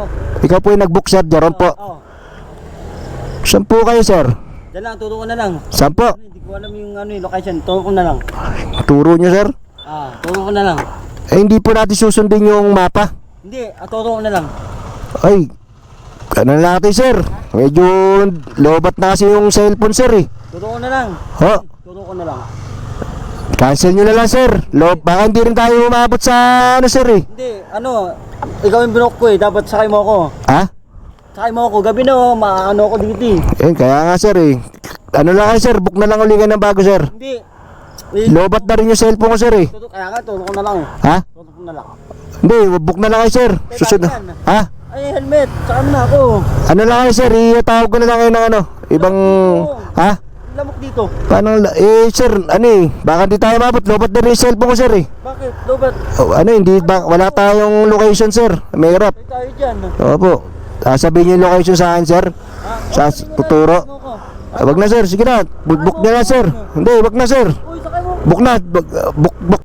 ako. Ikaw po yung nag-book, sir. Jaron po. Oo. Saan po kayo, sir? Diyan lang, turo ko na lang. Saan po? Ano, Hindi ko alam yung ano yung location. Turo ko na lang. Turo nyo, sir? Ah, turo ko na lang. Eh, hindi po natin susundin yung mapa. Hindi, ah, turo ko na lang. Ay, ano na natin, sir? Medyo lobat na kasi yung cellphone, sir, eh. Turo ko na lang. Ho, Turo ko na lang. Cancel nyo na lang, sir. Lo, baka hindi rin tayo umabot sa, ano, sir, eh. Hindi, ano, ikaw yung binok ko eh. Dapat sakay mo ako. Ha? Sakay mo ako. Gabi na, oh, maano ako dito eh. Eh, kaya nga, sir, eh. Ano lang kayo, sir? Book na lang uli ka ng bago, sir. Hindi. Eh, Lobat na rin yung cellphone ko, sir, eh. turo, kaya nga, turo ko na lang eh. Ha? Turo ko na lang. Hindi, book na lang kayo, sir. Susunod. Ha? Ay, helmet. Sakay mo na ako. Ano lang kayo, sir? Iatawag ko na lang kayo ng ano. Ibang... Ha? Lamok dito. Paano? Eh, sir, ano eh. Baka di tayo mabot. Lobat na rin yung cellphone ko, sir, eh. Bakit? Lobat. Oh, ano, hindi ba, wala tayong location, sir. May hirap. Ay, tayo dyan. Opo. Sasabihin niyo yung location sa akin, sir. Sa tuturo. Ano? Ah, wag na, sir. Sige na. Book, book na lang, sir. Hindi, wag na, sir. Book na. Book, book